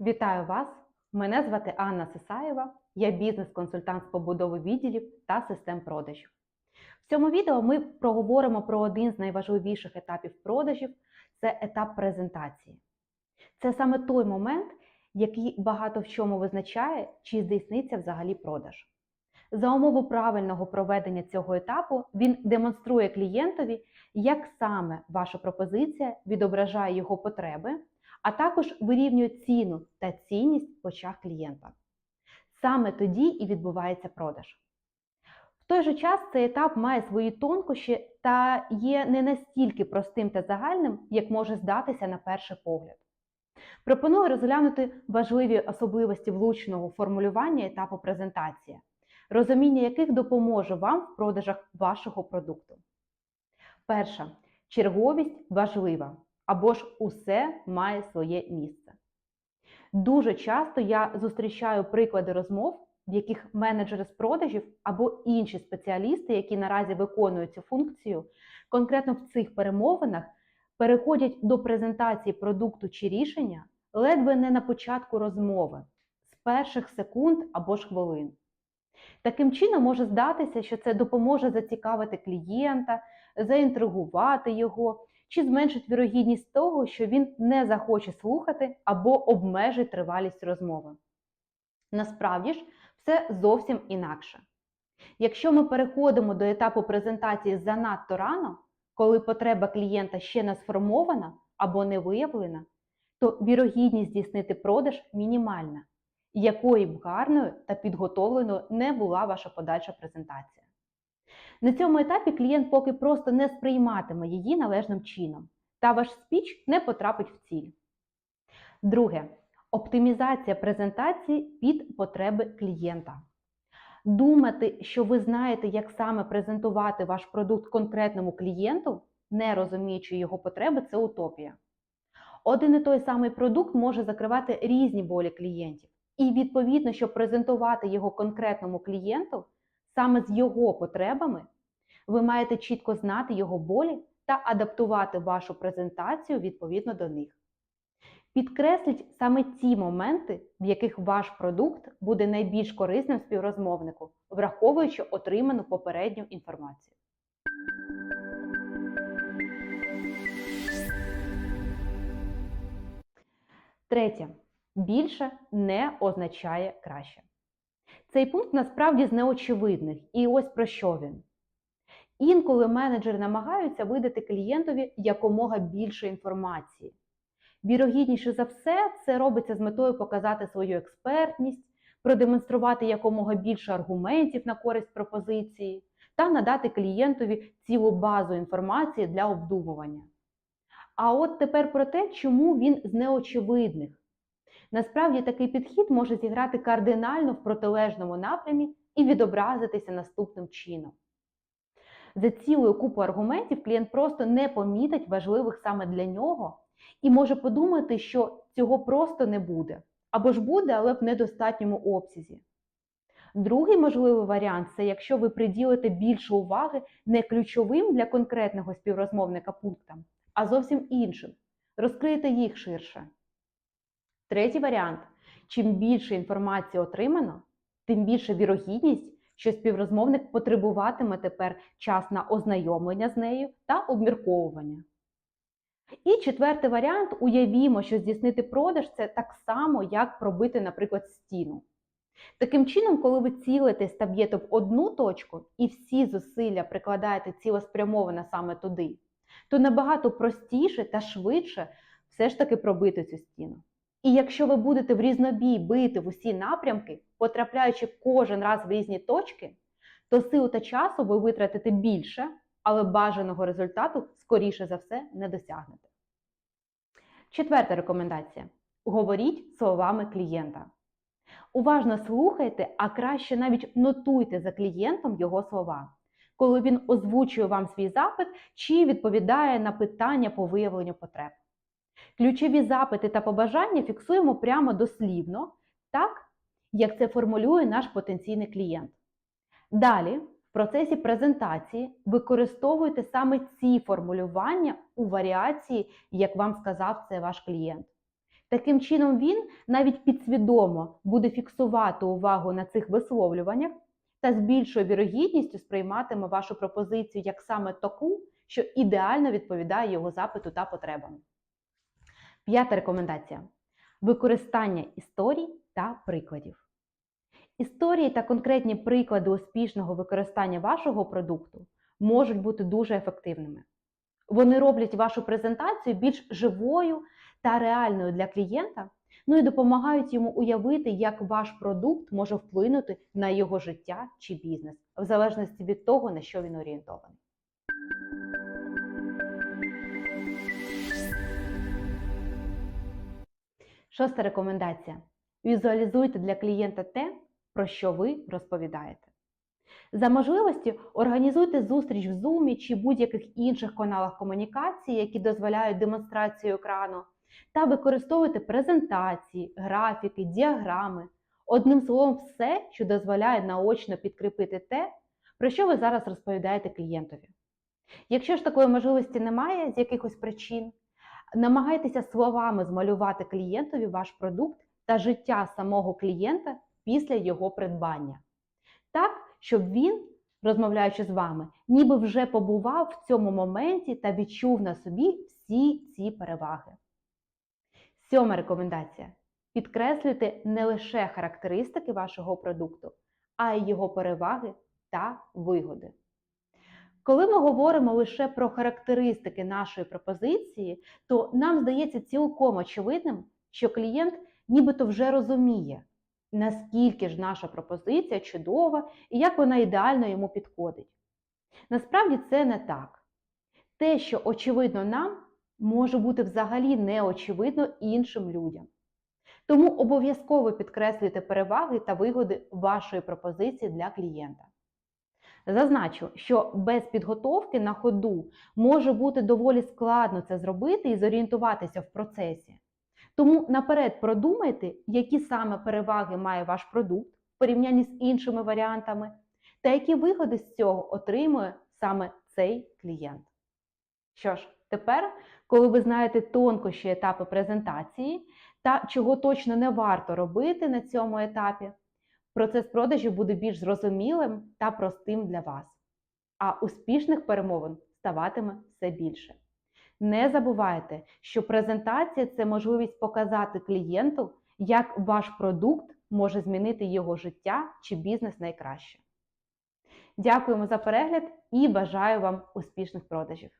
Вітаю вас! Мене звати Анна Сисаєва, я бізнес-консультант з побудови відділів та систем продажів. В цьому відео ми проговоримо про один з найважливіших етапів продажів це етап презентації. Це саме той момент, який багато в чому визначає, чи здійсниться взагалі продаж. За умови правильного проведення цього етапу він демонструє клієнтові, як саме ваша пропозиція відображає його потреби а також вирівнює ціну та цінність в очах клієнта. Саме тоді і відбувається продаж. В той же час цей етап має свої тонкощі та є не настільки простим та загальним, як може здатися на перший погляд. Пропоную розглянути важливі особливості влучного формулювання етапу презентації, розуміння яких допоможе вам в продажах вашого продукту. Перша черговість важлива або ж усе має своє місце. Дуже часто я зустрічаю приклади розмов, в яких менеджери з продажів або інші спеціалісти, які наразі виконують цю функцію, конкретно в цих перемовинах переходять до презентації продукту чи рішення ледве не на початку розмови, з перших секунд або ж хвилин. Таким чином може здатися, що це допоможе зацікавити клієнта, заінтригувати його чи зменшить вірогідність того, що він не захоче слухати або обмежить тривалість розмови. Насправді ж, все зовсім інакше. Якщо ми переходимо до етапу презентації занадто рано, коли потреба клієнта ще не сформована або не виявлена, то вірогідність здійснити продаж мінімальна, якою б гарною та підготовленою не була ваша подальша презентація. На цьому етапі клієнт поки просто не сприйматиме її належним чином, та ваш спіч не потрапить в ціль. Друге оптимізація презентації під потреби клієнта. Думати, що ви знаєте, як саме презентувати ваш продукт конкретному клієнту, не розуміючи його потреби, це утопія. Один і той самий продукт може закривати різні болі клієнтів. І, відповідно, щоб презентувати його конкретному клієнту, саме з його потребами, ви маєте чітко знати його болі та адаптувати вашу презентацію відповідно до них. Підкресліть саме ті моменти, в яких ваш продукт буде найбільш корисним співрозмовнику, враховуючи отриману попередню інформацію. Третє. Більше не означає краще. Цей пункт насправді з неочевидних. І ось про що він. Інколи менеджери намагаються видати клієнтові якомога більше інформації. Вірогідніше за все, це робиться з метою показати свою експертність, продемонструвати якомога більше аргументів на користь пропозиції та надати клієнтові цілу базу інформації для обдумування. А от тепер про те, чому він з неочевидних. Насправді такий підхід може зіграти кардинально в протилежному напрямі і відобразитися наступним чином. За цілою купу аргументів клієнт просто не помітить важливих саме для нього і може подумати, що цього просто не буде. Або ж буде, але в недостатньому обсязі. Другий можливий варіант це якщо ви приділите більше уваги не ключовим для конкретного співрозмовника пунктам, а зовсім іншим. Розкриєте їх ширше. Третій варіант: чим більше інформації отримано, тим більша вірогідність, що співрозмовник потребуватиме тепер час на ознайомлення з нею та обмірковування. І четвертий варіант уявімо, що здійснити продаж це так само, як пробити, наприклад, стіну. Таким чином, коли ви цілитесь та б'єте в одну точку і всі зусилля прикладаєте цілеспрямовано саме туди, то набагато простіше та швидше все ж таки пробити цю стіну. І якщо ви будете в різнобій бити в усі напрямки, потрапляючи кожен раз в різні точки, то сил та часу ви витратите більше, але бажаного результату, скоріше за все, не досягнете. Четверта рекомендація: говоріть словами клієнта. Уважно слухайте, а краще навіть нотуйте за клієнтом його слова, коли він озвучує вам свій запит чи відповідає на питання по виявленню потреб. Ключові запити та побажання фіксуємо прямо дослівно, так, як це формулює наш потенційний клієнт. Далі, в процесі презентації використовуйте саме ці формулювання у варіації, як вам сказав це ваш клієнт. Таким чином, він навіть підсвідомо буде фіксувати увагу на цих висловлюваннях та з більшою вірогідністю сприйматиме вашу пропозицію як саме таку, що ідеально відповідає його запиту та потребам. П'ята рекомендація: використання історій та прикладів. Історії та конкретні приклади успішного використання вашого продукту можуть бути дуже ефективними. Вони роблять вашу презентацію більш живою та реальною для клієнта, ну і допомагають йому уявити, як ваш продукт може вплинути на його життя чи бізнес, в залежності від того, на що він орієнтований. Шоста рекомендація: візуалізуйте для клієнта те, про що ви розповідаєте. За можливості організуйте зустріч в Zoom чи будь-яких інших каналах комунікації, які дозволяють демонстрацію екрану, та використовуйте презентації, графіки, діаграми. Одним словом, все, що дозволяє наочно підкріпити те, про що ви зараз розповідаєте клієнтові. Якщо ж такої можливості немає з якихось причин, намагайтеся словами змалювати клієнтові ваш продукт та життя самого клієнта після його придбання. Так, щоб він, розмовляючи з вами, ніби вже побував в цьому моменті та відчув на собі всі ці переваги. Сьома рекомендація: підкреслюйте не лише характеристики вашого продукту, а й його переваги та вигоди. Коли ми говоримо лише про характеристики нашої пропозиції, то нам здається цілком очевидним, що клієнт нібито вже розуміє, наскільки ж наша пропозиція чудова і як вона ідеально йому підходить. Насправді це не так. Те, що очевидно нам, може бути взагалі неочевидно іншим людям. Тому обов'язково підкреслюйте переваги та вигоди вашої пропозиції для клієнта. Зазначу, що без підготовки на ходу може бути доволі складно це зробити і зорієнтуватися в процесі. Тому наперед продумайте, які саме переваги має ваш продукт в порівнянні з іншими варіантами, та які вигоди з цього отримує саме цей клієнт. Що ж, тепер, коли ви знаєте тонкощі етапи презентації та чого точно не варто робити на цьому етапі, процес продажу буде більш зрозумілим та простим для вас, а успішних перемовин ставатиме все більше. Не забувайте, що презентація це можливість показати клієнту, як ваш продукт може змінити його життя чи бізнес найкраще. Дякуємо за перегляд і бажаю вам успішних продажів!